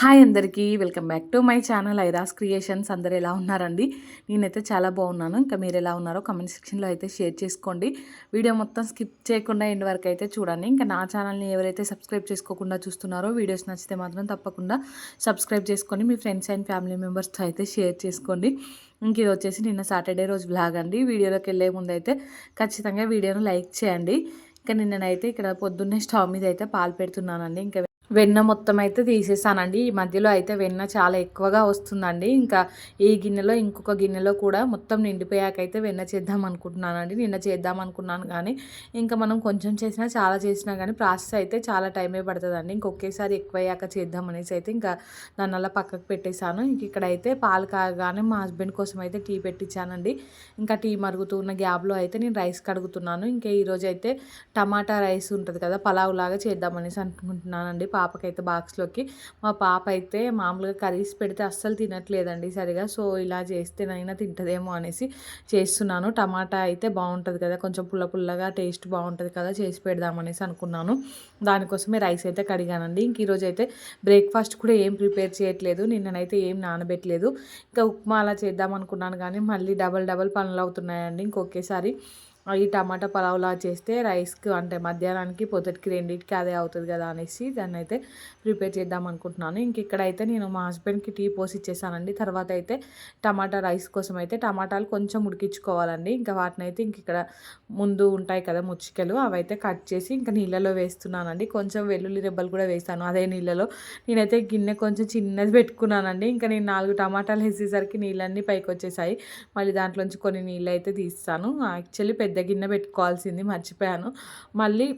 Hi అందరికీ welcome back to my channel Aira's creations. అందరు ఎలా ఉన్నారండి? నేనైతే చాలా బాగున్నాను. ఇంకా మీరు ఎలా ఉన్నారో కమెంట్ సెక్షన్లో అయితే షేర్ చేసుకోండి. వీడియో మొత్తం స్కిప్ చేయకుండా ఎండ్ వరకు అయితే చూడండి. ఇంకా నా ఛానల్ని ఎవరైతే సబ్స్క్రైబ్ చేసుకోకుండా చూస్తున్నారో వీడియోస్ నచ్చితే మాత్రం తప్పకుండా సబ్స్క్రైబ్ చేసుకొని మీ ఫ్రెండ్స్ అండ్ ఫ్యామిలీ మెంబర్స్తో అయితే షేర్ చేసుకోండి. ఇంక ఇది వచ్చేసి నిన్న సాటర్డే రోజు బ్లాగ్ అండి. వీడియోలోకి వెళ్ళే ముందు అయితే ఖచ్చితంగా వీడియోను లైక్ చేయండి. ఇంకా నిన్ననైతే ఇక్కడ పొద్దున్నే స్టవ్ మీద అయితే పాలు పెడుతున్నానండి. ఇంకా వెన్న మొత్తం అయితే తీసేసానండి. ఈ మధ్యలో అయితే వెన్న చాలా ఎక్కువగా వస్తుందండి. ఇంకా ఈ గిన్నెలో ఇంకొక గిన్నెలో కూడా మొత్తం నిండిపోయాకైతే వెన్న చేద్దాం అనుకుంటున్నానండి. నిన్న చేద్దాం అనుకున్నాను కానీ ఇంకా మనం కొంచెం చేసినా చాలా చేసినా కానీ ప్రాసెస్ అయితే చాలా టైమే పడుతుందండి. ఇంకొకేసారి ఎక్కువ అయ్యాక చేద్దాం అనేసి అయితే ఇంకా దాని అలా పక్కకు పెట్టేశాను. ఇంక ఇక్కడైతే పాలు కాగానే మా హస్బెండ్ కోసం అయితే టీ పెట్టించానండి. ఇంకా టీ మరుగుతున్న గ్యాప్లో అయితే నేను రైస్ కడుగుతున్నాను. ఇంకా ఈరోజు అయితే టమాటా రైస్ ఉంటుంది కదా పలావ్ లాగా చేద్దామనేసి అనుకుంటున్నానండి. పాపకైతే బాక్స్లోకి. మా పాప అయితే మామూలుగా కర్రీస్ పెడితే అస్సలు తినట్లేదండి సరిగా. సో ఇలా చేస్తేనైనా తింటదేమో అనేసి చేస్తున్నాను. టమాటా అయితే బాగుంటుంది కదా కొంచెం పుల్ల పుల్లగా టేస్ట్ బాగుంటుంది కదా చేసి పెడదామనేసి అనుకున్నాను. దానికోసమే రైస్ అయితే కడిగానండి. ఇంక ఈరోజు అయితే బ్రేక్ఫాస్ట్ కూడా ఏం ప్రిపేర్ చేయట్లేదు. నిన్ననైతే ఏం నానబెట్టలేదు. ఇంకా ఉప్మా అలా చేద్దాం అనుకున్నాను కానీ మళ్ళీ డబల్ డబల్ పనులు అవుతున్నాయండి ఇంకొకేసారి. ఈ టమాటా పలావ్లా చేస్తే రైస్కి అంటే మధ్యాహ్నానికి పొద్దుటికి రెండింటికి అదే అవుతుంది కదా అనేసి దాన్ని అయితే ప్రిపేర్ చేద్దాం అనుకుంటున్నాను. ఇంక ఇక్కడైతే నేను మా హస్బెండ్కి టీ పోసి ఇచ్చేసానండి. తర్వాత అయితే టమాటా రైస్ కోసం అయితే టమాటాలు కొంచెం ఉడికించుకోవాలండి. ఇంకా వాటిని అయితే ఇంక ఇక్కడ ముందు ఉంటాయి కదా ముచ్చికలు అవైతే కట్ చేసి ఇంకా నీళ్ళలో వేస్తున్నానండి. కొంచెం వెల్లుల్లి రెబ్బలు కూడా వేస్తాను అదే నీళ్ళలో. నేనైతే గిన్నె కొంచెం చిన్నది పెట్టుకున్నానండి. ఇంకా నేను నాలుగు టమాటాలు వేసేసరికి నీళ్ళన్నీ పైకి వచ్చేసాయి మళ్ళీ దాంట్లోంచి కొన్ని నీళ్ళు అయితే తీస్తాను. యాక్చువల్లీ పెద్ద పెద్ద గిన్నె పెట్టుకోవాల్సింది మర్చిపోయాను. మళ్ళీ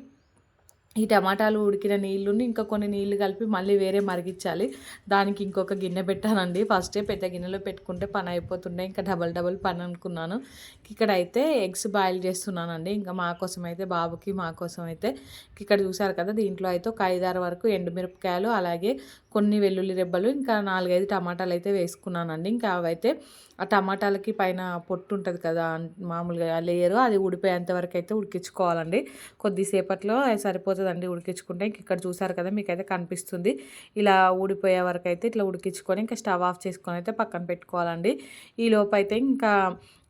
ఈ టమాటాలు ఉడికిన నీళ్ళుని ఇంకా కొన్ని నీళ్ళు కలిపి మళ్ళీ వేరే మరిగించాలి. దానికి ఇంకొక గిన్నె పెట్టానండి. ఫస్టే పెద్ద గిన్నెలో పెట్టుకుంటే పని అయిపోతుండే. ఇంకా డబల్ డబల్ పని అనుకున్నాను. ఇక్కడ అయితే ఎగ్స్ బాయిల్ చేస్తున్నానండి. ఇంకా మా కోసం అయితే బాబుకి మా కోసం అయితే ఇక్కడ చూసారు కదా దీంట్లో అయితే ఒక ఐదారు వరకు ఎండుమిరపకాయలు అలాగే కొన్ని వెల్లుల్లి రెబ్బలు ఇంకా నాలుగైదు టమాటాలు అయితే వేసుకున్నానండి. ఇంకా అవైతే ఆ టమాటాలకి పైన పొట్టు ఉంటుంది కదా మామూలుగా లేయరు అది ఉడిపోయేంత వరకు అయితే ఉడికించుకోవాలండి. కొద్దిసేపట్లో సరిపోతుందండి ఉడికించుకుంటే. ఇంక ఇక్కడ చూసారు కదా మీకైతే కనిపిస్తుంది. ఇలా ఊడిపోయే వరకు అయితే ఇట్లా ఉడికించుకొని ఇంకా స్టవ్ ఆఫ్ చేసుకొని అయితే పక్కన పెట్టుకోవాలండి. ఈ లోపు అయితే ఇంకా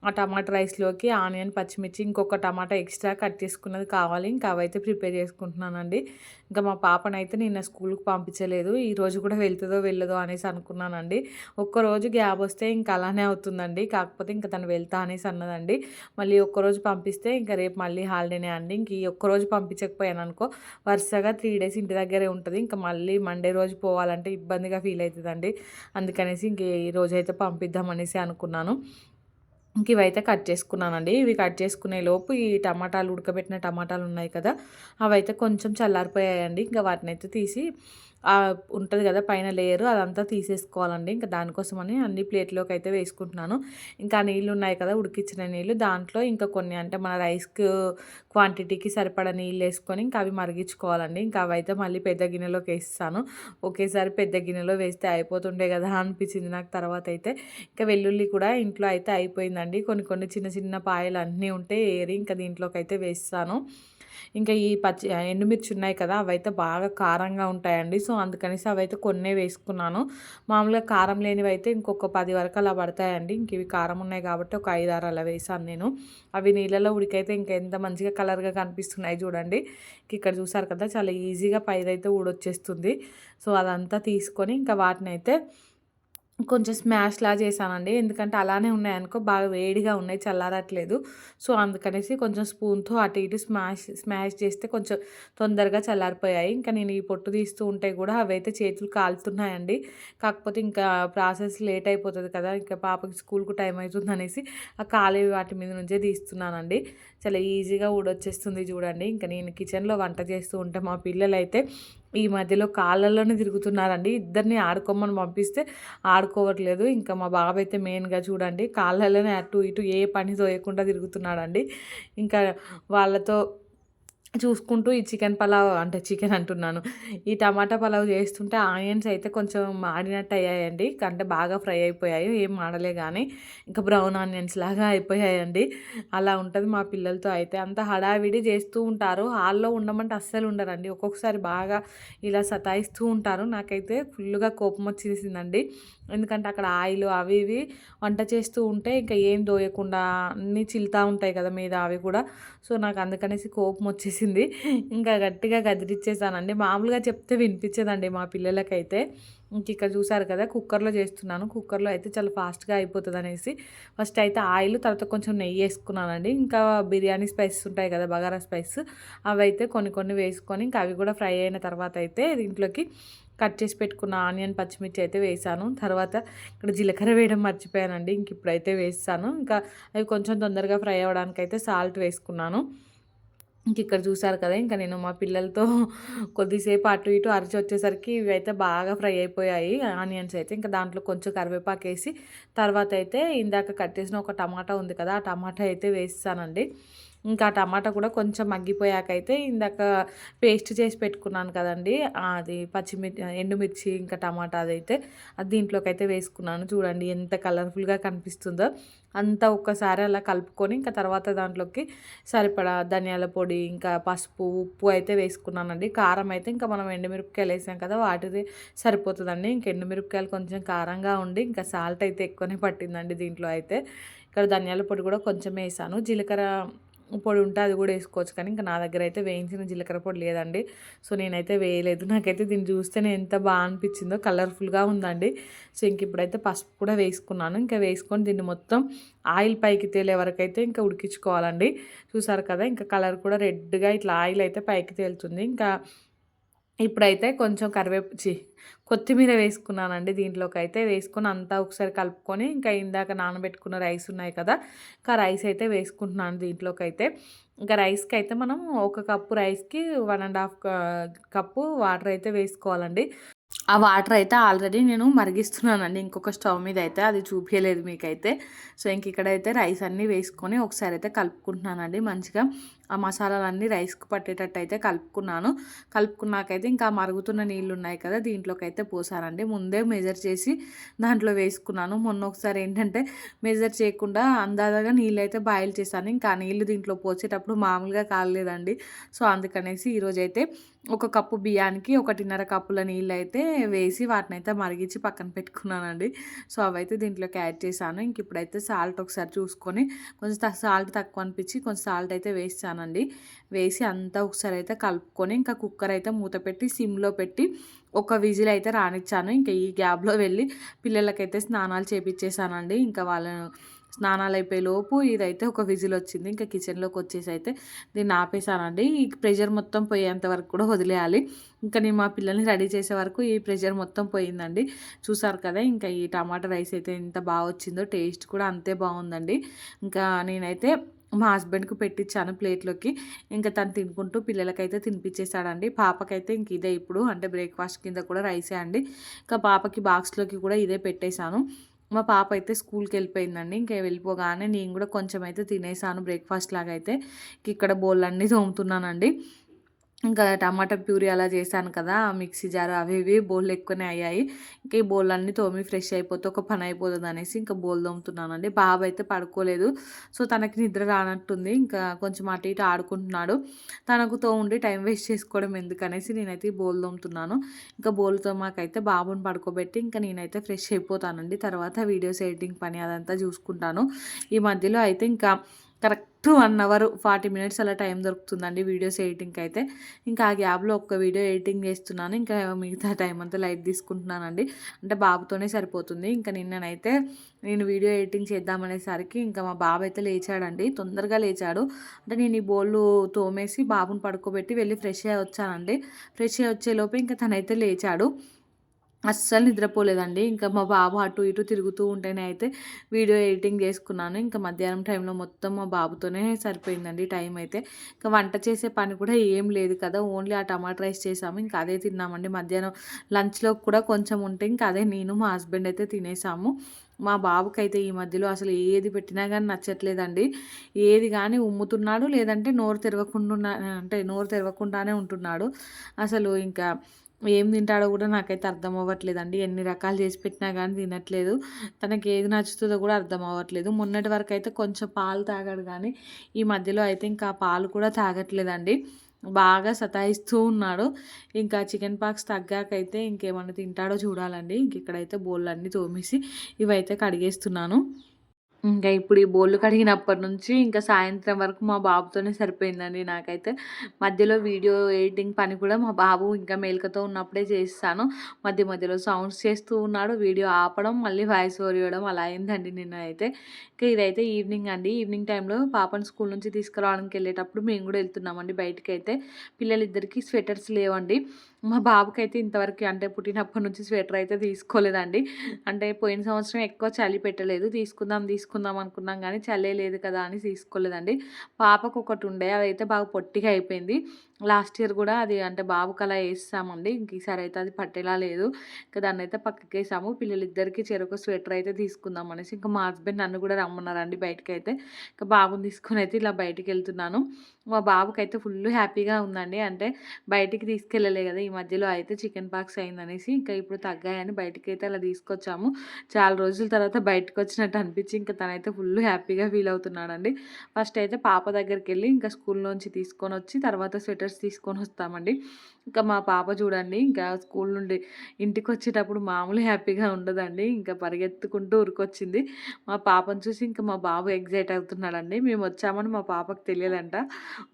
ఆ టమాటా రైస్లోకి ఆనియన్ పచ్చిమిర్చి ఇంకొక టమాటా ఎక్స్ట్రా కట్ చేసుకున్నది కావాలి. ఇంకా అవైతే ప్రిపేర్ చేసుకుంటున్నానండి. ఇంకా మా పాపనైతే నిన్న స్కూల్కి పంపించలేదు. ఈ రోజు కూడా వెళ్తుందో వెళ్ళదో అనేసి అనుకున్నానండి. ఒక్కరోజు గ్యాప్ వస్తే ఇంకా అలానే అవుతుందండి. కాకపోతే ఇంకా తను వెళ్తా అనేసి అన్నదండి. మళ్ళీ ఒక్కరోజు పంపిస్తే ఇంకా రేపు మళ్ళీ హాలిడేనే అండి. ఇంక ఈ ఒక్కరోజు పంపించకపోయాను అనుకో వరుసగా త్రీ డేస్ ఇంటి దగ్గరే ఉంటుంది. ఇంకా మళ్ళీ మండే రోజు పోవాలంటే ఇబ్బందిగా ఫీల్ అవుతుందండి. అందుకనేసి ఇంక ఈ రోజు అయితే పంపిద్దాం అనేసి అనుకున్నాను. ఇంక ఇవైతే కట్ చేసుకున్నానండి. ఇవి కట్ చేసుకునే లోపు ఈ టమాటాలు ఉడకబెట్టిన టమాటాలు ఉన్నాయి కదా అవైతే కొంచెం చల్లారిపోయాయండి. ఇంకా వాటిని అయితే తీసి ఉంటుంది కదా పైన లేయరు. అదంతా తీసేసుకోవాలండి. ఇంకా దానికోసమని అన్ని ప్లేట్లోకి అయితే వేసుకుంటున్నాను. ఇంకా నీళ్ళు ఉన్నాయి కదా ఉడికించిన నీళ్ళు. దాంట్లో ఇంకా కొన్ని అంటే మన రైస్కి క్వాంటిటీకి సరిపడా నీళ్ళు వేసుకొని ఇంకా అవి మరిగించుకోవాలండి. ఇంకా అవైతే మళ్ళీ పెద్ద గిన్నెలోకి వేస్తాను. ఒకేసారి పెద్ద గిన్నెలో వేస్తే అయిపోతుండే కదా అనిపించింది నాకు తర్వాత అయితే. ఇంకా వెల్లుల్లి కూడా ఇంట్లో అయితే అయిపోయిందండి. కొన్ని కొన్ని చిన్న చిన్న పాయలు అన్నీ ఉంటే ఏరి ఇంకా దీంట్లోకి అయితే వేస్తాను. ఇంకా ఈ పచ్చి ఎండుమిర్చి ఉన్నాయి కదా అవైతే బాగా కారంగా ఉంటాయండి. సో అందుకనేసి అవైతే కొన్నే వేసుకున్నాను. మామూలుగా కారం లేనివి అయితే ఇంకొక పది వరకు అలా పడతాయండి. ఇంక ఇవి కారం ఉన్నాయి కాబట్టి ఒక ఐదు ఆరు అలా వేసాను నేను. అవి నీళ్ళలో ఉడికైతే ఇంకా ఎంత మంచిగా కలర్గా కనిపిస్తున్నాయి చూడండి. ఇక్కడ చూసారు కదా చాలా ఈజీగా పైదైతే ఊడొచ్చేస్తుంది. సో అదంతా తీసుకొని ఇంకా వాటిని అయితే కొంచెం స్మాష్లా చేశానండి. ఎందుకంటే అలానే ఉన్నాయనుకో బాగా వేడిగా ఉన్నాయి చల్లారట్లేదు. సో అందుకనేసి కొంచెం స్పూన్తో అటు ఇటు స్మాష్ స్మాష్ చేస్తే కొంచెం తొందరగా చల్లారిపోయాయి. ఇంకా నేను ఈ పొట్టు తీస్తూ ఉంటే కూడా అవైతే చేతులు కాలుతున్నాయండి. కాకపోతే ఇంకా ప్రాసెస్ లేట్ అయిపోతుంది కదా ఇంకా పాపకి స్కూల్కు టైం అవుతుంది అనేసి ఆ కాలే వాటి మీద నుంచే తీస్తున్నానండి. చాలా ఈజీగా ఊడొచ్చేస్తుంది చూడండి. ఇంకా నేను కిచెన్లో వంట చేస్తూ ఉంటే మా పిల్లలైతే ఈ మధ్యలో కాళ్ళలోనే తిరుగుతున్నారండి. ఇద్దరిని ఆడుకోమని పంపిస్తే ఆడుకోవట్లేదు. ఇంకా మా బాబు అయితే మెయిన్గా చూడండి కాళ్ళలోనే అటు ఇటు ఏ పని తోయకుండా తిరుగుతున్నాడండి. ఇంకా వాళ్ళతో చూసుకుంటూ ఈ చికెన్ పలావ్ అంటే చికెన్ అంటున్నాను. ఈ టమాటా పలావ్ చేస్తుంటే ఆనియన్స్ అయితే కొంచెం మాడినట్టు అయ్యాయండి. అంటే బాగా ఫ్రై అయిపోయాయి. ఏం మాడలే కానీ ఇంకా బ్రౌన్ ఆనియన్స్ లాగా అయిపోయాయండి. అలా ఉంటుంది మా పిల్లలతో అయితే. అంత హడావిడి చేస్తూ ఉంటారు. హాల్లో ఉండమంటే అస్సలు ఉండరండి. ఒక్కొక్కసారి బాగా ఇలా సతాయిస్తూ ఉంటారు. నాకైతే ఫుల్గా కోపం వచ్చేసిందండి. ఎందుకంటే అక్కడ ఆయిల్ అవి ఇవి వంట చేస్తూ ఉంటే ఇంకా ఏం దోయకుండా అన్నీ చిల్తా ఉంటాయి కదా మీద అవి కూడా. సో నాకు అందుకనేసి కోపం వచ్చేసింది. ఇంకా గట్టిగా గదిరిచ్చేసానండి మామూలుగా చెప్తే వినిపించదండి మా పిల్లలకైతే. ఇంక ఇక్కడ చూసారు కదా కుక్కర్లో చేస్తున్నాను. కుక్కర్లో అయితే చాలా ఫాస్ట్గా అయిపోతుంది అనేసి ఫస్ట్ అయితే ఆయిల్ తర్వాత కొంచెం నెయ్యి వేసుకున్నానండి. ఇంకా బిర్యానీ స్పైసెస్ ఉంటాయి కదా బగారా స్పైస్ అవి అయితే కొన్ని కొన్ని వేసుకొని ఇంకా అవి కూడా ఫ్రై అయిన తర్వాత అయితే దీంట్లోకి కట్ చేసి పెట్టుకున్న ఆనియన్ పచ్చిమిర్చి అయితే వేసాను. తర్వాత ఇక్కడ జీలకర్ర వేయడం మర్చిపోయానండి. ఇంక ఇప్పుడైతే వేస్తాను. ఇంకా అవి కొంచెం తొందరగా ఫ్రై అవ్వడానికి అయితే సాల్ట్ వేసుకున్నాను. ఇంక ఇక్కడ చూసారు కదా ఇంకా నేను మా పిల్లలతో కొద్దిసేపు అటు ఇటు అరిచి వచ్చేసరికి ఇవి అయితే బాగా ఫ్రై అయిపోయాయి ఆనియన్స్ అయితే. ఇంకా దాంట్లో కొంచెం కరివేపాకు వేసి తర్వాత అయితే ఇందాక కట్ చేసిన ఒక టమాటా ఉంది కదా ఆ టమాటా అయితే వేస్తానండి. ఇంకా టమాటా కూడా కొంచెం మగ్గిపోయాకైతే ఇందాక పేస్ట్ చేసి పెట్టుకున్నాను కదండి. అది పచ్చిమిర్చి ఎండుమిర్చి ఇంకా టమాటా అదైతే అది దీంట్లోకి అయితే వేసుకున్నాను. చూడండి ఎంత కలర్ఫుల్గా కనిపిస్తుందో. అంతా ఒక్కసారి అలా కలుపుకొని ఇంకా తర్వాత దాంట్లోకి సరిపడా ధనియాల పొడి ఇంకా పసుపు ఉప్పు అయితే వేసుకున్నానండి. కారం అయితే ఇంకా మనం ఎండుమిరపకాయలు వేసాం కదా వాటిది సరిపోతుందండి. ఇంక ఎండుమిరపకాయలు కొంచెం కారంగా ఉండి ఇంకా సాల్ట్ అయితే ఎక్కువనే పట్టిందండి దీంట్లో అయితే. ఇక్కడ ధనియాల పొడి కూడా కొంచెం వేసాను. జీలకర్ర పొడి ఉంటే అది కూడా వేసుకోవచ్చు. కానీ ఇంకా నా దగ్గర అయితే వేయించిన జీలకర్ర పొడి లేదండి. సో నేనైతే వేయలేదు. నాకైతే దీన్ని చూస్తేనే ఎంత బాగా అనిపించిందో కలర్ఫుల్గా ఉందండి. సో ఇంక ఇప్పుడైతే పసుపు కూడా వేసుకున్నాను. ఇంకా వేసుకొని దీన్ని మొత్తం ఆయిల్ పైకి తేలే వరకు అయితే ఇంకా ఉడికించుకోవాలండి. చూసారు కదా ఇంకా కలర్ కూడా రెడ్గా ఇట్లా ఆయిల్ అయితే పైకి తేలుతుంది. ఇంకా ఇప్పుడైతే కొంచెం కరివేపు చి కొత్తిమీర వేసుకున్నానండి దీంట్లోకి అయితే వేసుకొని అంతా ఒకసారి కలుపుకొని ఇంకా ఇందాక నానబెట్టుకున్న రైస్ ఉన్నాయి కదా ఇంకా రైస్ అయితే వేసుకుంటున్నాను దీంట్లోకి అయితే ఇంకా రైస్కి అయితే మనం ఒక కప్పు రైస్కి one and half cup water అయితే వేసుకోవాలండి. ఆ వాటర్ అయితే ఆల్రెడీ నేను మరిగిస్తున్నానండి ఇంకొక స్టవ్ మీద అయితే అది చూపించలేదు మీకైతే. సో ఇంక ఇక్కడైతే రైస్ అన్నీ వేసుకొని ఒకసారి అయితే కలుపుకుంటున్నానండి మంచిగా. ఆ మసాలాలన్నీ రైస్కి పట్టేటట్టు అయితే కలుపుకున్నాను. కలుపుకున్నాకైతే ఇంకా మరుగుతున్న నీళ్ళు ఉన్నాయి కదా దీంట్లోకి అయితే పోసానండి. ముందే మెజర్ చేసి దాంట్లో వేసుకున్నాను. మొన్న ఒకసారి ఏంటంటే మెజర్ చేయకుండా అందాజగా నీళ్ళు అయితే బాయిల్ చేశాను. ఇంకా నీళ్ళు దీంట్లో పోసేటప్పుడు మామూలుగా కాలేదండి. సో అందుకనేసి ఈరోజైతే ఒక కప్పు బియ్యానికి ఒకటిన్నర కప్పుల నీళ్ళు అయితే వేసి వాటిని అయితే మరిగించి పక్కన పెట్టుకున్నానండి. సో అవైతే దీంట్లోకి యాడ్ చేశాను. ఇంక ఇప్పుడైతే సాల్ట్ ఒకసారి చూసుకొని కొంచెం సాల్ట్ తక్కువ అనిపించి కొంచెం సాల్ట్ అయితే వేసానండి వేసి అంతా ఒకసారి అయితే కలుపుకొని ఇంకా కుక్కర్ అయితే మూత పెట్టి సిమ్లో పెట్టి ఒక విజిల్ అయితే రానిచ్చాను. ఇంకా ఈ గ్యాప్లో వెళ్ళి పిల్లలకైతే స్నానాలు చేపించేసానండి ఇంకా వాళ్ళను స్నానాలు అయిపోయే లోపు ఇదైతే ఒక విజిల్ వచ్చింది. ఇంకా కిచెన్లోకి వచ్చేసి అయితే దీన్ని ఆపేసానండి. ఈ ప్రెషర్ మొత్తం పోయేంత వరకు కూడా వదిలేయాలి. ఇంకా నేను మా పిల్లల్ని రెడీ చేసే వరకు ఈ ప్రెషర్ మొత్తం పోయిందండి. చూసారు కదా ఇంకా ఈ టమాటా రైస్ అయితే ఎంత బాగా వచ్చిందో టేస్ట్ కూడా అంతే బాగుందండి. ఇంకా నేనైతే మా హస్బెండ్కి పెట్టించాను ప్లేట్లోకి. ఇంకా తను తినుకుంటూ పిల్లలకైతే తినిపించేశాడండి పాపకైతే ఇంక ఇదే ఇప్పుడు. అంటే బ్రేక్ఫాస్ట్ కింద కూడా రైసే అండి. ఇంకా పాపకి బాక్స్లోకి కూడా ఇదే పెట్టేశాను. మా పాప అయితే స్కూల్కి వెళ్ళిపోయిందండి ఇంకా వెళ్ళిపోగానే నేను కూడా కొంచెం అయితే తినేసాను బ్రేక్ఫాస్ట్ లాగా అయితే ఇక్కడ బోల్ అన్నీ తోముతున్నానండి. ఇంకా టమాటా ప్యూరీ అలా చేశాను కదా మిక్సీ జారు అవి ఇవి బోళ్ళు ఎక్కువనే అయ్యాయి. ఇంకా ఈ బోల్ అన్నీ తోమి ఫ్రెష్ అయిపోతే ఒక పని అయిపోతుంది అనేసి ఇంకా బోల్ తోముతున్నానండి. బాబు అయితే పడుకోలేదు. సో తనకి నిద్ర రానట్టుంది. ఇంకా కొంచెం అటు ఇటు ఆడుకుంటున్నాడు. తనకు తోముండి టైం వేస్ట్ చేసుకోవడం ఎందుకనేసి నేనైతే బోల్ తోముతున్నాను. ఇంకా బోల్ మాకైతే బాబుని పడుకోబెట్టి ఇంకా నేనైతే ఫ్రెష్ అయిపోతానండి. తర్వాత వీడియోస్ ఎడిటింగ్ పని అదంతా చూసుకుంటాను. ఈ మధ్యలో అయితే ఇంకా correct one hour forty minutes అలా టైం దొరుకుతుందండి వీడియోస్ ఎడిటింగ్కి అయితే. ఇంకా ఆ గ్యాప్లో ఒక్క వీడియో ఎడిటింగ్ చేస్తున్నాను. ఇంకా మిగతా టైం అంతా లైట్ తీసుకుంటున్నానండి. అంటే బాబుతోనే సరిపోతుంది. ఇంకా నిన్ననైతే నేను వీడియో ఎడిటింగ్ చేద్దామనేసరికి ఇంకా మా బాబు అయితే లేచాడండి. తొందరగా లేచాడు. అంటే నేను ఈ బోళ్ళు తోమేసి బాబుని పడుకోబెట్టి వెళ్ళి ఫ్రెష్ అయ్యి వచ్చానండి. ఫ్రెష్ అయ్యి వచ్చేలోపు ఇంకా తనైతే లేచాడు. అస్సలు నిద్రపోలేదండి. ఇంకా మా బాబు అటు ఇటు తిరుగుతూ ఉంటేనే అయితే వీడియో ఎడిటింగ్ చేసుకున్నాను. ఇంకా మధ్యాహ్నం టైంలో మొత్తం మా బాబుతోనే సరిపోయిందండి టైం అయితే. ఇంకా వంట చేసే పని కూడా ఏం లేదు కదా ఓన్లీ ఆ టమాటా రైస్ చేసాము. ఇంకా అదే తిన్నామండి. మధ్యాహ్నం లంచ్లో కూడా కొంచెం ఉంటే ఇంకా అదే నేను మా హస్బెండ్ అయితే తినేసాము. మా బాబుకైతే ఈ మధ్యలో అసలు ఏది పెట్టినా కానీ నచ్చట్లేదండి. ఏది కానీ ఉమ్ముతున్నాడు లేదంటే నోరు తెరవకుండా అంటే నోరు తెరవకుండానే ఉంటున్నాడు. అసలు ఇంకా ఏం తింటాడో కూడా నాకైతే అర్థం అవ్వట్లేదండి. ఎన్ని రకాలు చేసి పెట్టినా కానీ తినట్లేదు. తనకి ఏది నచ్చుతుందో కూడా అర్థం అవ్వట్లేదు. మొన్నటి వరకు అయితే కొంచెం పాలు తాగాడు కానీ ఈ మధ్యలో అయితే ఇంకా పాలు కూడా తాగట్లేదండి. బాగా సతాయిస్తూ ఉన్నాడు. ఇంకా చికెన్ పాక్స్ తగ్గాకైతే ఇంకేమన్నా తింటాడో చూడాలండి. ఇంక ఇక్కడైతే బోళ్ళు అన్నీ తోమేసి ఇవైతే కడిగేస్తున్నాను. ఇంకా ఇప్పుడు ఈ బోళ్ళు కడిగినప్పటి నుంచి ఇంకా సాయంత్రం వరకు మా బాబుతోనే సరిపోయిందండి నాకైతే. మధ్యలో వీడియో ఎడిటింగ్ పని కూడా మా బాబు ఇంకా మేలుకతో ఉన్నప్పుడే చేస్తాను. మధ్య మధ్యలో సౌండ్స్ చేస్తూ ఉన్నాడు వీడియో ఆపడం మళ్ళీ వాయిస్ ఓవర్ ఇవ్వడం అలా అయిందండి నిన్న అయితే ఇంకా ఇదైతే ఈవినింగ్ అండి. ఈవినింగ్ టైంలో పాపను స్కూల్ నుంచి తీసుకురావడానికి వెళ్ళేటప్పుడు మేము కూడా వెళ్తున్నామండి బయటికి అయితే పిల్లలిద్దరికీ స్వెటర్స్ లేవండి. మా బాబుకైతే ఇంతవరకు అంటే పుట్టినప్పటి నుంచి స్వెటర్ అయితే తీసుకోలేదండి. అంటే పోయిన సంవత్సరం ఎక్కువ చలి పెట్టలేదు. తీసుకుందాం తీసుకుందాం అనుకున్నాం కానీ చల్లే లేదు కదా అని తీసుకోలేదండి. పాపకు ఒకటి ఉండే అదైతే బాగా పొట్టిగా అయిపోయింది. లాస్ట్ ఇయర్ కూడా అది అంటే బాబుకి అలా వేస్తామండి. ఇంక ఈసారి అయితే అది పట్టేలా లేదు. ఇంకా దాన్ని అయితే పక్కకి వేసాము పిల్లలిద్దరికి చెరొక స్వెటర్ అయితే తీసుకుందాం అనేసి ఇంకా మా హస్బెండ్ నన్ను కూడా రమ్మన్నారండి బయటకి అయితే ఇంకా బాబుని తీసుకొని అయితే ఇలా బయటికి వెళ్తున్నాను మా బాబుకి అయితే ఫుల్ హ్యాపీగా ఉందండి. అంటే బయటికి తీసుకెళ్ళలే కదా ఈ మధ్యలో అయితే చికెన్ పాక్స్ అయిందనేసి ఇంకా ఇప్పుడు తగ్గాయని బయటికి అయితే అలా తీసుకొచ్చాము. చాలా రోజుల తర్వాత బయటకు వచ్చినట్టు అనిపించి ఇంకా తనైతే ఫుల్ హ్యాపీగా ఫీల్ అవుతున్నాడండి. ఫస్ట్ అయితే పాప దగ్గరికి వెళ్ళి ఇంకా స్కూల్లోంచి తీసుకొని వచ్చి తర్వాత స్వెటర్ స్వెటర్స్ తీసుకొని వస్తామండి. ఇంకా మా పాప చూడండి ఇంకా స్కూల్ నుండి ఇంటికి వచ్చేటప్పుడు మామూలు హ్యాపీగా ఉండదండి. ఇంకా పరిగెత్తుకుంటూ ఉరికొచ్చింది మా పాపను చూసి ఇంకా మా బాబు ఎగ్జైట్ అవుతున్నాడండి. మేము వచ్చామని మా పాపకు తెలియదంట.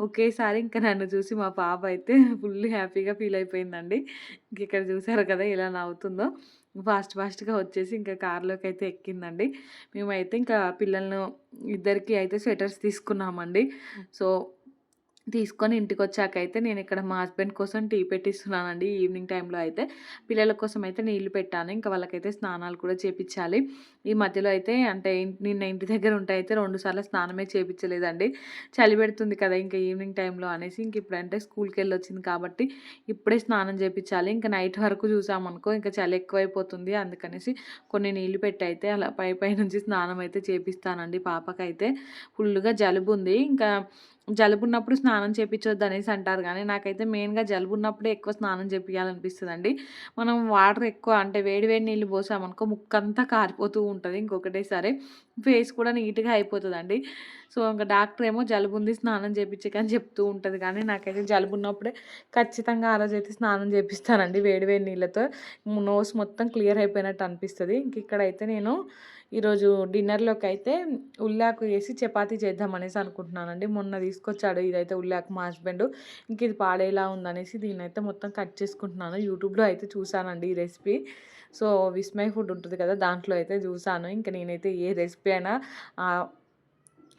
ఒకేసారి ఇంకా నన్ను చూసి మా పాప అయితే ఫుల్ హ్యాపీగా ఫీల్ అయిపోయిందండి. ఇంక ఇక్కడ చూసారు కదా ఇలా నవ్వుతుందో. ఫాస్ట్ ఫాస్ట్గా వచ్చేసి ఇంకా కార్లోకి అయితే ఎక్కిందండి. మేమైతే ఇంకా పిల్లలను ఇద్దరికి అయితే స్వెటర్స్ తీసుకున్నామండి. సో తీసుకొని ఇంటికి వచ్చాక అయితే నేను ఇక్కడ మా హస్బెండ్ కోసం టీ పెట్టిస్తున్నానండి ఈవినింగ్ టైంలో అయితే. పిల్లల కోసం అయితే నీళ్ళు పెట్టాను. ఇంకా వాళ్ళకైతే స్నానాలు కూడా చేపించాలి ఈ మధ్యలో అయితే అంటే నిన్న ఇంటి దగ్గర ఉంటే అయితే రెండు సార్లు స్నానమే చేపించలేదండి చలి పెడుతుంది కదా ఇంకా ఈవినింగ్ టైంలో అనేసి ఇంక ఇప్పుడంటే స్కూల్కి వెళ్ళి వచ్చింది కాబట్టి ఇప్పుడే స్నానం చేపించాలి ఇంకా నైట్ వరకు చూసామనుకో ఇంకా చలి ఎక్కువైపోతుంది. అందుకనేసి కొన్ని నీళ్ళు పెట్టి అయితే అలా పై పై నుంచి స్నానం అయితే చేపిస్తానండి పాపకైతే. ఫుల్గా జలుబు ఉంది ఇంకా జలుబు ఉన్నప్పుడు స్నానం చేయించొద్దు అనేసి అంటారు కానీ నాకైతే మెయిన్గా జలుబు ఉన్నప్పుడే ఎక్కువ స్నానం చేపించాలనిపిస్తుంది అండి మనం వాటర్ ఎక్కువ అంటే వేడి వేడి నీళ్ళు పోసామనుకో ముక్కంతా కారిపోతూ ఉంటుంది ఇంకొకటేసారి ఫేస్ కూడా నీట్గా అయిపోతుందండి. సో ఇంకా డాక్టర్ ఏమో జలుబు ఉంది స్నానం చేయించకని చెప్తూ ఉంటుంది కానీ నాకైతే జలుబు ఉన్నప్పుడే ఖచ్చితంగా ఆ రోజు అయితే స్నానం చేపిస్తానండి వేడి వేడి నీళ్ళతో. నోస్ మొత్తం క్లియర్ అయిపోయినట్టు అనిపిస్తుంది ఇంక ఇక్కడైతే నేను ఈరోజు డిన్నర్లోకి అయితే ఉల్లాకు వేసి చపాతీ చేద్దాం అనేసి అనుకుంటున్నానండి. మొన్న తీసుకొచ్చాడు ఇదైతే ఉల్లాకు మా హస్బెండ్. ఇంక ఇది పాడేలా ఉందనేసి దీని అయితే మొత్తం కట్ చేసుకుంటున్నాను. యూట్యూబ్లో అయితే చూశానండి ఈ రెసిపీ. సో విస్మయ్ ఫుడ్ ఉంటుంది కదా దాంట్లో అయితే చూసాను. ఇంకా నేనైతే ఏ రెసిపీ అయినా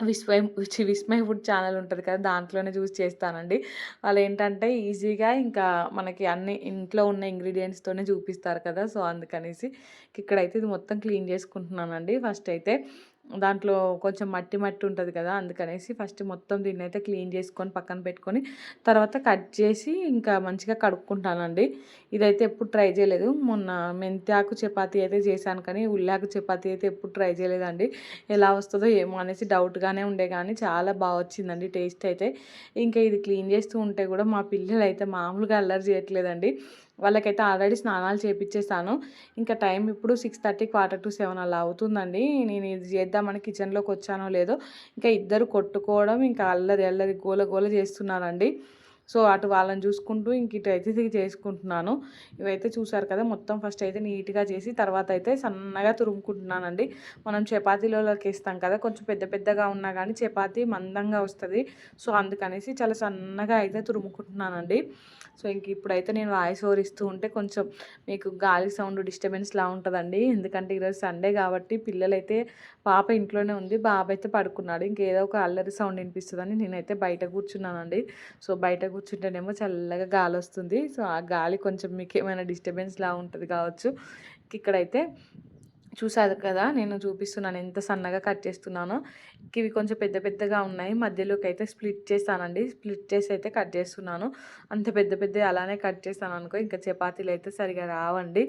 విస్మయం విస్మయ ఫుడ్ ఛానల్ ఉంటుంది కదా దాంట్లోనే చూసి చేస్తానండి. వాళ్ళు ఏంటంటే ఈజీగా ఇంకా మనకి అన్ని ఇంట్లో ఉన్న ఇంగ్రీడియంట్స్తోనే చూపిస్తారు కదా సో అందుకనేసి ఇక్కడైతే ఇది మొత్తం క్లీన్ చేసుకుంటున్నానండి. ఫస్ట్ అయితే దాంట్లో కొంచెం మట్టి మట్టి ఉంటుంది కదా అందుకనేసి ఫస్ట్ మొత్తం దీన్ని అయితే క్లీన్ చేసుకొని పక్కన పెట్టుకొని తర్వాత కట్ చేసి ఇంకా మంచిగా కడుక్కుంటానండి. ఇదైతే ఎప్పుడు ట్రై చేయలేదు. మొన్న మెంతాకు చపాతీ అయితే చేశాను కానీ ఉల్లాకు చపాతీ అయితే ఎప్పుడు ట్రై చేయలేదండి. ఎలా వస్తుందో ఏమో అనేసి డౌట్గానే ఉండే కానీ చాలా బాగా వచ్చిందండి టేస్ట్ అయితే. ఇంకా ఇది క్లీన్ చేస్తూ ఉంటే కూడా మా పిల్లలు అయితే మామూలుగా అల్లరి చేయట్లేదండి. వాళ్ళకైతే ఆల్రెడీ స్నానాలు చేపించేసాను ఇంకా టైం ఇప్పుడు six thirty quarter to seven అలా అవుతుందండి. నేను ఇది చేద్దామని కిచెన్లోకి వచ్చానో లేదో ఇంకా ఇద్దరు కొట్టుకోవడం ఇంకా అల్లరి అల్లరి గోల గోల చేస్తున్నారండి. సో అటు వాళ్ళని చూసుకుంటూ ఇంక ఇటు అయితే చేసుకుంటున్నాను. ఇవైతే చూసారు కదా మొత్తం ఫస్ట్ అయితే నీట్గా చేసి తర్వాత అయితే సన్నగా తురుముకుంటున్నానండి. మనం చపాతీలోకి వేస్తాం కదా కొంచెం పెద్ద పెద్దగా ఉన్నా కానీ చపాతీ మందంగా వస్తుంది. సో అందుకనేసి చాలా సన్నగా అయితే తురుముకుంటున్నానండి. సో ఇంక ఇప్పుడైతే నేను వాయిస్ ఓవర్ ఇస్తూ ఉంటే కొంచెం మీకు గాలి సౌండ్ డిస్టర్బెన్స్లా ఉంటుందండి. ఎందుకంటే ఈరోజు సండే కాబట్టి పిల్లలైతే పాప ఇంట్లోనే ఉంది. బాబు అయితే పడుకున్నాడు ఇంకేదో ఒక అల్లరి సౌండ్ వినిపిస్తుందని నేనైతే బయట కూర్చున్నానండి. సో బయట కూర్చుంటేనేమో చల్లగా గాలి వస్తుంది. సో ఆ గాలి కొంచెం మీకు ఏమైనా డిస్టర్బెన్స్లా ఉంటుంది కావచ్చు. ఇక్కడైతే చూసారు కదా నేను చూపిస్తున్నాను. ఎంత సన్నగా కట్ చేస్తున్నానో. ఇవి కొంచెం పెద్ద పెద్దగా ఉన్నాయి. మధ్యలోకి అయితే స్ప్లిట్ చేస్తానండి. స్ప్లిట్ చేసి అయితే కట్ చేస్తున్నాను. అంత పెద్ద పెద్ద అలానే కట్ చేస్తాను అనుకో ఇంకా చపాతీలు అయితే సరిగా రావండి.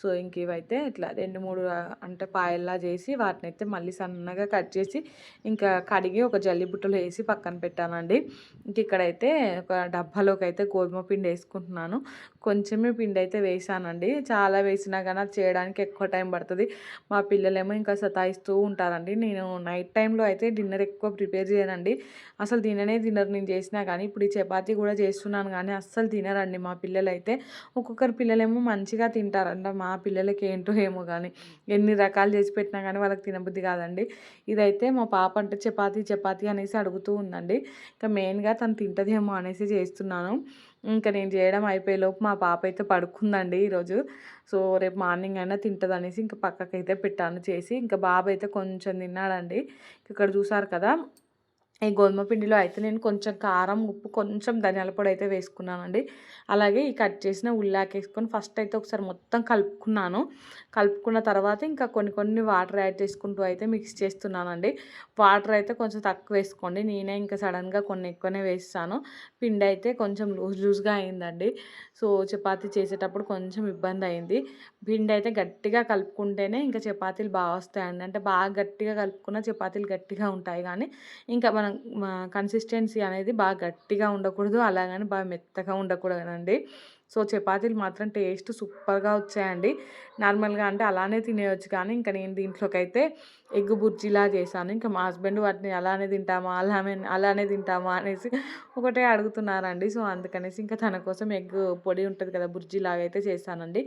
సో ఇంక ఇవైతే ఇట్లా రెండు మూడు అంటే పాయల్లా చేసి వాటిని అయితే మళ్ళీ సన్నగా కట్ చేసి ఇంకా కడిగి ఒక జల్లి బుట్టలో వేసి పక్కన పెట్టానండి. ఇంక ఇక్కడైతే ఒక డబ్బాలోకి అయితే గోధుమ పిండి వేసుకుంటున్నాను. కొంచెమే పిండి అయితే వేసానండి. చాలా వేసినా కానీ అది చేయడానికి ఎక్కువ టైం పడుతుంది. మా పిల్లలేమో ఇంకా సతాయిస్తూ ఉంటారండి. నేను నైట్ టైంలో అయితే డిన్నర్ ఎక్కువ ప్రిపేర్ చేయనండి. అసలు తిననే తినరు నేను చేసినా కానీ ఇప్పుడు ఈ చపాతీ కూడా చేస్తున్నాను కానీ అస్సలు తినరండి మా పిల్లలు అయితే ఒక్కొక్కరు పిల్లలేమో మంచిగా తింటారంట. మా పిల్లలకి ఏంటో ఏమో కానీ ఎన్ని రకాలు చేసి పెట్టినా కానీ వాళ్ళకి తినబుద్ధి కాదండి. ఇదైతే మా పాప అంటే చపాతీ చపాతీ అనేసి అడుగుతూ ఉందండి. ఇంకా మెయిన్గా తను తింటదేమో అనేసి చేస్తున్నాను. ఇంకా నేను చేయడం అయిపోయేలోపు మా పాప అయితే పడుకుందండి ఈరోజు. సో రేపు మార్నింగ్ అయినా తింటుంది అనేసి ఇంకా పక్కకైతే పెట్టాను చేసి. ఇంకా బాబు అయితే కొంచెం తిన్నాడండి. ఇక్కడ చూసారు కదా ఈ గోధుమ పిండిలో అయితే నేను కొంచెం కారం ఉప్పు కొంచెం ధనియాల పొడి అయితే వేసుకున్నానండి. అలాగే ఈ కట్ చేసిన ఉల్లాకి వేసుకొని ఫస్ట్ అయితే ఒకసారి మొత్తం కలుపుకున్నాను. కలుపుకున్న తర్వాత ఇంకా కొన్ని కొన్ని వాటర్ యాడ్ చేసుకుంటూ అయితే మిక్స్ చేస్తున్నానండి. వాటర్ అయితే కొంచెం తక్కువ వేసుకోండి. నేనే ఇంకా సడన్గా కొన్ని ఎక్కువనే వేస్తాను. పిండి అయితే కొంచెం లూజ్ లూజ్గా అయిందండి. సో చపాతీ చేసేటప్పుడు కొంచెం ఇబ్బంది అయింది. పిండి అయితే గట్టిగా కలుపుకుంటేనే ఇంకా చపాతీలు బాగా వస్తాయండి. అంటే బాగా గట్టిగా కలుపుకున్న చపాతీలు గట్టిగా ఉంటాయి కానీ ఇంకా మనం కన్సిస్టెన్సీ అనేది బాగా గట్టిగా ఉండకూడదు అలాగని బాగా మెత్తగా ఉండకూడదండి. సో చపాతీలు మాత్రం టేస్ట్ సూపర్గా వచ్చాయండి. నార్మల్గా అంటే అలానే తినేయచ్చు కానీ ఇంకా నేను దీంట్లోకి అయితే ఎగ్ బుర్జీలా చేశాను. ఇంకా మా హస్బెండ్ వాటిని అలానే తింటామా అలానే అలానే తింటామా అనేసి ఒకటే అడుగుతున్నారండి. సో అందుకనేసి ఇంకా తన కోసం ఎగ్ పొడి ఉంటుంది కదా బుర్జీలాగా అయితే చేశానండి.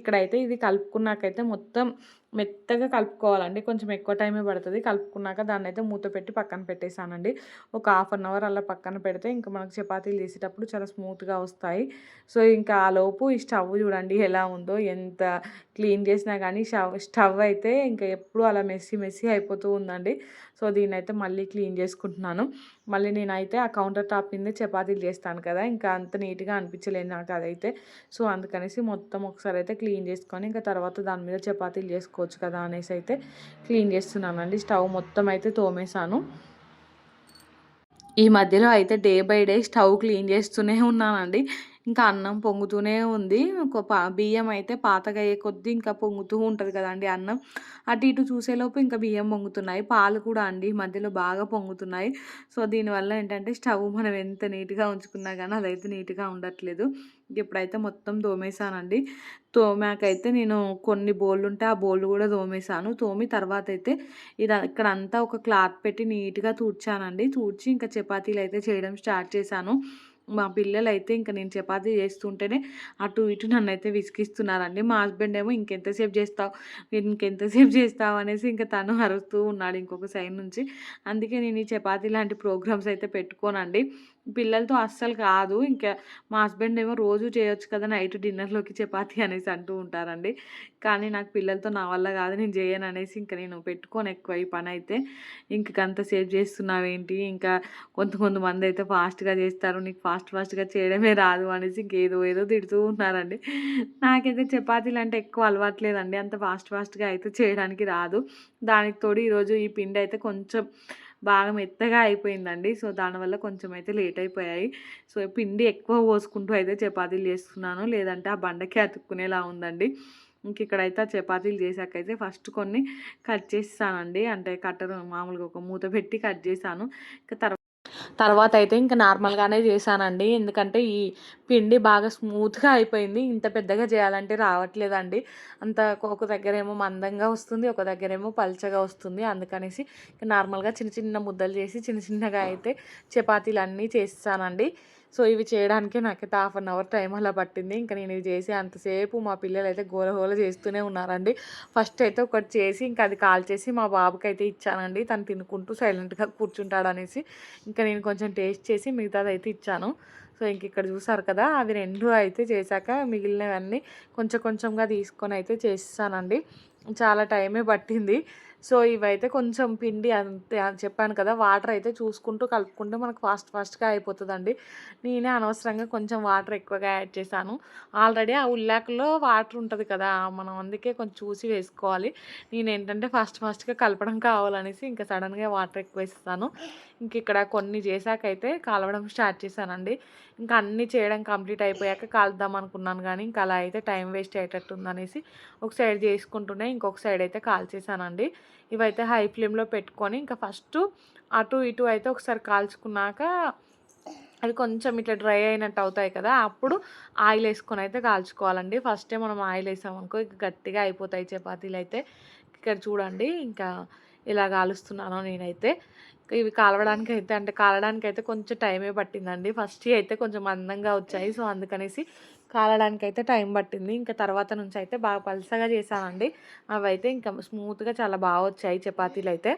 ఇక్కడైతే ఇది కలుపుకున్నాకైతే మొత్తం మెత్తగా కలుపుకోవాలండి. కొంచెం ఎక్కువ టైమే పడుతుంది. కలుపుకున్నాక దాన్ని అయితే మూత పెట్టి పక్కన పెట్టేశానండి ఒక హాఫ్ అన్ అవర్ అలా పక్కన పెడితే ఇంకా మనకు చపాతీలు చేసేటప్పుడు చాలా స్మూత్గా వస్తాయి. సో ఇంకా ఆ లోపు ఈ స్టవ్ చూడండి ఎలా ఉందో ఎంత క్లీన్ చేసినా కానీ స్టవ్ స్టవ్ అయితే ఇంకా ఎప్పుడు అలా మెస్సీ మెస్సీ అయిపోతూ ఉందండి. సో దీన్నైతే అయితే మళ్ళీ క్లీన్ చేసుకుంటున్నాను. మళ్ళీ నేనైతే ఆ కౌంటర్ టాప్ మీద చపాతీలు చేస్తాను కదా ఇంకా అంత నీట్గా అనిపించలేదు నాకు అదైతే. సో అందుకనేసి మొత్తం ఒకసారి అయితే క్లీన్ చేసుకొని ఇంకా తర్వాత దాని మీద చపాతీలు చేసుకోవచ్చు కదా అనేసి అయితే క్లీన్ చేస్తున్నానండి. స్టవ్ మొత్తం అయితే తోమేశాను. ఈ మధ్యలో అయితే day by day stove clean చేస్తూనే ఉన్నానండి. ఇంకా అన్నం పొంగుతూనే ఉంది. ఒక పా బియ్యం అయితే పాతగయ్యే కొద్దీ ఇంకా పొంగుతూ ఉంటుంది కదండి అన్నం. అటు ఇటు చూసేలోపు ఇంకా బియ్యం పొంగుతున్నాయి. పాలు కూడా అండి మధ్యలో బాగా పొంగుతున్నాయి. సో దీనివల్ల ఏంటంటే స్టవ్ మనం ఎంత నీట్గా ఉంచుకున్నా కానీ అదైతే నీట్గా ఉండట్లేదు. ఇప్పుడైతే మొత్తం తోమేశానండి. తోమాకైతే నేను కొన్ని బోళ్ళు ఉంటే ఆ బోళ్ళు కూడా తోమేశాను. తోమి తర్వాత అయితే ఇది ఇక్కడ అంతా ఒక క్లాత్ పెట్టి నీట్గా తూడ్చానండి. తూడ్చి ఇంకా చపాతీలు అయితే చేయడం స్టార్ట్ చేశాను. మా పిల్లలు అయితే ఇంకా నేను చపాతి చేస్తుంటేనే అటు ఇటు నన్ను అయితే విసిగిస్తున్నారండి. మా హస్బెండ్ ఏమో ఇంకెంతసేపు చేస్తావు ఇంకెంతసేపు చేస్తావు అనేసి ఇంకా తను అరుస్తూ ఉన్నాడు ఇంకొక సైడ్ నుంచి. అందుకే నేను ఈ చపాతీ లాంటి ప్రోగ్రామ్స్ అయితే పెట్టుకోనండి. పిల్లలతో అస్సలు కాదు. ఇంకా మా హస్బెండ్ ఏమో రోజు చేయొచ్చు కదా నైట్ డిన్నర్లోకి చపాతీ అనేసి అంటూ ఉంటారండి. కానీ నాకు పిల్లలతో నా వల్ల కాదు నేను చేయను అనేసి ఇంకా నేను పెట్టుకోను ఎక్కువ ఈ పని అయితే. ఇంక అంత సేవ్ చేస్తున్నావేంటి? ఇంకా కొంత కొంతమంది అయితే ఫాస్ట్గా చేస్తారు. నీకు ఫాస్ట్ ఫాస్ట్గా చేయడమే రాదు అనేసి ఇంకేదో ఏదో తిడుతూ ఉన్నారండి. నాకైతే చపాతీలు అంటే ఎక్కువ అలవాట్లేదండి. అంత ఫాస్ట్ ఫాస్ట్గా అయితే చేయడానికి రాదు. దానికి తోడు ఈరోజు ఈ పిండి అయితే కొంచెం బాగా మెత్తగా అయిపోయిందండి. సో దానివల్ల కొంచెం అయితే లేట్ అయిపోయాయి. సో పిండి ఎక్కువ పోసుకుంటూ అయితే చపాతీలు చేస్తున్నాను. లేదంటే ఆ బండకి అతుక్కునేలా ఉందండి. ఇంక ఇక్కడైతే ఆ చపాతీలు చేశాక అయితే ఫస్ట్ కొన్ని కట్ చేస్తానండి. అంటే కట్టరు మామూలుగా ఒక మూత పెట్టి కట్ చేశాను ఇంకా తర్వాత తర్వాత అయితే ఇంకా నార్మల్గానే చేశానండి. ఎందుకంటే ఈ పిండి బాగా స్మూత్గా అయిపోయింది. ఇంత పెద్దగా చేయాలంటే రావట్లేదండి. అంత ఒక దగ్గర ఏమో మందంగా వస్తుంది ఒక దగ్గర ఏమో పల్చగా వస్తుంది. అందుకనేసి నార్మల్గా చిన్న చిన్న ముద్దలు చేసి చిన్న చిన్నగా అయితే చపాతీలు అన్నీ చేస్తానండి. సో ఇవి చేయడానికి నాకైతే హాఫ్ అన్ అవర్ టైం అలా పట్టింది. ఇంకా నేను ఇవి చేసి అంతసేపు మా పిల్లలు అయితే గోల గోల చేస్తూనే ఉన్నారండి. ఫస్ట్ అయితే ఒకటి చేసి ఇంకా అది కాల్ చేసి మా బాబుకి అయితే ఇచ్చానండి. తను తినుకుంటూ సైలెంట్గా కూర్చుంటాడు అనేసి ఇంకా నేను కొంచెం టేస్ట్ చేసి మిగతాది అయితే ఇచ్చాను. సో ఇంక ఇక్కడ చూసారు కదా అవి రెండు అయితే చేశాక మిగిలినవన్నీ కొంచెం కొంచెంగా తీసుకొని అయితే చేస్తానండి. చాలా టైమే పట్టింది. సో ఇవైతే కొంచెం పిండి అంతే అని చెప్పాను కదా వాటర్ అయితే చూసుకుంటూ కలుపుకుంటే మనకు ఫాస్ట్ ఫాస్ట్గా అయిపోతుందండి. నేనే అనవసరంగా కొంచెం వాటర్ ఎక్కువగా యాడ్ చేశాను. ఆల్రెడీ ఆ ఉల్లాకలో వాటర్ ఉంటుంది కదా మనం అందుకే కొంచెం చూసి వేసుకోవాలి. నేను ఏంటంటే ఫాస్ట్ ఫాస్ట్గా కలపడం కావాలనేసి ఇంకా సడన్గా వాటర్ ఎక్కువ వేస్తాను ఇంక ఇక్కడ కొన్ని చేశాకైతే కాలవడం స్టార్ట్ చేశానండి. ఇంకా అన్నీ చేయడం కంప్లీట్ అయిపోయాక కాలుద్దాం అనుకున్నాను కానీ ఇంకా అలా అయితే టైం వేస్ట్ అయ్యేటట్టు ఉందనేసి ఒక సైడ్ చేసుకుంటూనే ఇంకొక సైడ్ అయితే కాల్చేసానండి ఇవైతే హై ఫ్లేమ్లో పెట్టుకొని ఇంకా ఫస్ట్ అటు ఇటు అయితే ఒకసారి కాల్చుకున్నాక అది కొంచెం ఇట్లా డ్రై అయినట్టు అవుతాయి కదా అప్పుడు ఆయిల్ వేసుకొని అయితే కాల్చుకోవాలండి. ఫస్టే మనం ఆయిల్ వేసామనుకో ఇక గట్టిగా అయిపోతాయి చపాతీలు అయితే ఇక్కడ చూడండి ఇంకా ఇలా కాలుస్తున్నాను నేనైతే. ఇవి కాలవడానికి అయితే అంటే కాలడానికి అయితే కొంచెం టైమే పట్టిందండి. ఫస్ట్ అయితే కొంచెం అందంగా వచ్చాయి సో అందుకనేసి కాలడానికి అయితే టైం పట్టింది. ఇంకా తర్వాత నుంచి అయితే బాగా పలసగా చేశానండి. అవి అయితే ఇంకా స్మూత్గా చాలా బాగా వచ్చాయి చపాతీలు అయితే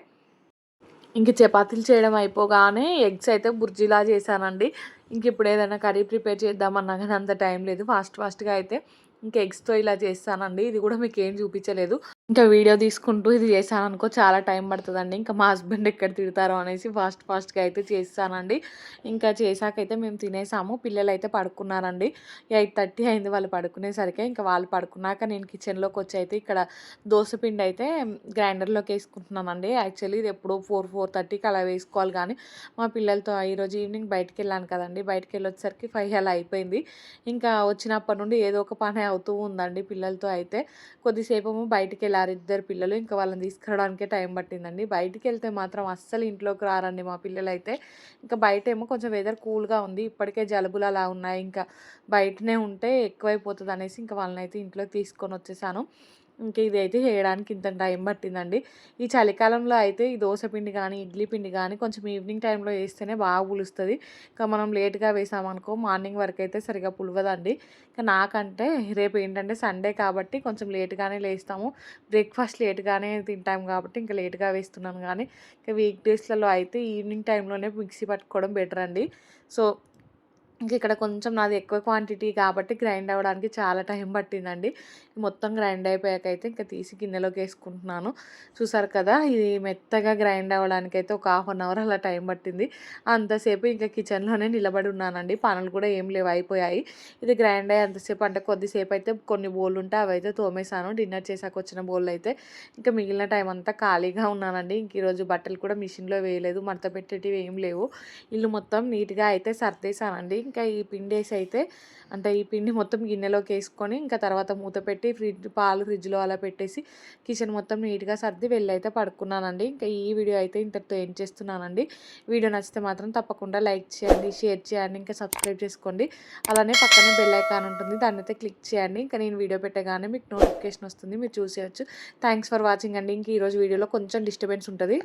ఇంక చపాతీలు చేయడం అయిపోగానే ఎగ్స్ అయితే బుర్జీలా చేశానండి. ఇంక ఇప్పుడు ఏదైనా కర్రీ ప్రిపేర్ చేద్దామన్నా కానీ అంత టైం లేదు. ఫాస్ట్ ఫాస్ట్గా అయితే ఇంకా ఎగ్స్తో ఇలా చేస్తానండి. ఇది కూడా మీకు ఏం చూపించలేదు. ఇంకా వీడియో తీసుకుంటూ ఇది చేశాను అనుకో చాలా టైం పడుతుందండి. ఇంకా మా హస్బెండ్ ఎక్కడ తిడతారో అనేసి ఫాస్ట్ ఫాస్ట్గా అయితే చేస్తానండి. ఇంకా చేశాకైతే మేము తినేసాము. పిల్లలు అయితే పడుకున్నారండి. ఎయిట్ థర్టీ అయింది వాళ్ళు పడుకునేసరికి. ఇంకా వాళ్ళు పడుకున్నాక నేను కిచెన్లోకి వచ్చి అయితే ఇక్కడ పిండి అయితే గ్రైండర్లోకి వేసుకుంటున్నానండి. యాక్చువల్లీ ఇది ఎప్పుడు ఫోర్ ఫోర్ థర్టీకి అలా వేసుకోవాలి కానీ మా పిల్లలతో ఈరోజు ఈవినింగ్ బయటకు వెళ్ళాను కదండి. బయటకు వెళ్ళొచ్చేసరికి ఫైవ్ అలా అయిపోయింది. ఇంకా వచ్చినప్పటి నుండి ఏదో ఒక పని అవుతూ ఉందండి పిల్లలతో అయితే. కొద్దిసేపు బయటికి వెళ్ళారు ఇద్దరు పిల్లలు. ఇంకా వాళ్ళని తీసుకురావడానికే టైం పట్టిందండి. బయటికి వెళ్తే మాత్రం అస్సలు ఇంట్లోకి రారండి మా పిల్లలు అయితే ఇంకా బయట ఏమో కొంచెం వెదర్ కూల్గా ఉంది. ఇప్పటికే జలుబులు అలా ఉన్నాయి. ఇంకా బయటనే ఉంటే ఎక్కువైపోతుంది అనేసి ఇంకా వాళ్ళని అయితే ఇంట్లోకి తీసుకొని వచ్చేసాను. ఇంక ఇదైతే చేయడానికి ఇంత టైం పట్టిందండి. ఈ చలికాలంలో అయితే ఈ దోశ పిండి కానీ ఇడ్లీ పిండి కానీ కొంచెం ఈవినింగ్ టైంలో వేస్తేనే బాగా పులుస్తుంది. ఇంకా మనం లేట్గా వేసామనుకో మార్నింగ్ వరకు అయితే సరిగా పులవదండి. ఇంకా నాకంటే రేపు ఏంటంటే సండే కాబట్టి కొంచెం లేట్గానే లేస్తాము. బ్రేక్ఫాస్ట్ లేట్గానే తింటాం కాబట్టి ఇంకా లేట్గా వేస్తున్నాను కానీ ఇంకా వీక్ డేస్లలో అయితే ఈవినింగ్ టైంలోనే మిక్సీ పట్టుకోవడం బెటర్ అండి సో ఇంక ఇక్కడ కొంచెం నాది ఎక్కువ క్వాంటిటీ కాబట్టి గ్రైండ్ అవ్వడానికి చాలా టైం పట్టిందండి. మొత్తం గ్రైండ్ అయిపోయాక అయితే ఇంకా తీసి గిన్నెలోకి వేసుకుంటున్నాను. చూసారు కదా ఇది మెత్తగా గ్రైండ్ అవ్వడానికి అయితే ఒక హాఫ్ అన్ అవర్ అలా టైం పట్టింది. అంతసేపు ఇంకా కిచెన్లోనే నిలబడి ఉన్నానండి. పనులు కూడా ఏం లేవు అయిపోయాయి. ఇది గ్రైండ్ అయ్యి అంతసేపు అంటే కొద్దిసేపు అయితే కొన్ని బోళ్ళు ఉంటే అవి అయితే తోమేశాను. డిన్నర్ చేసాక వచ్చిన బోళ్ళు అయితే ఇంకా మిగిలిన టైం అంతా ఖాళీగా ఉన్నానండి. ఇంక ఈరోజు బట్టలు కూడా మిషన్లో వేయలేదు మడత పెట్టేటివి ఏం లేవు. ఇల్లు మొత్తం నీట్గా అయితే సర్దేశానండి. ఇంకా ఈ పిండి వేసి అయితే అంటే ఈ పిండి మొత్తం గిన్నెలోకి వేసుకొని ఇంకా తర్వాత మూత పెట్టి ఫ్రిడ్జ్ పాలు ఫ్రిడ్జ్లో అలా పెట్టేసి కిచెన్ మొత్తం నీట్గా సర్ది వెళ్ళి అయితే పడుకున్నానండి. ఇంకా ఈ వీడియో అయితే ఇంతటితో ఏం చేస్తున్నానండి. వీడియో నచ్చితే మాత్రం తప్పకుండా లైక్ చేయండి షేర్ చేయండి ఇంకా సబ్స్క్రైబ్ చేసుకోండి. అలానే పక్కనే బెల్ ఐకాన్ ఉంటుంది దాన్ని అయితే క్లిక్ చేయండి. ఇంకా నేను వీడియో పెట్టగానే మీకు నోటిఫికేషన్ వస్తుంది మీరు చూసేయచ్చు. థ్యాంక్స్ ఫర్ వాచింగ్ అండి. ఇంక ఈరోజు వీడియోలో కొంచెం డిస్టర్బెన్స్ ఉంటుంది.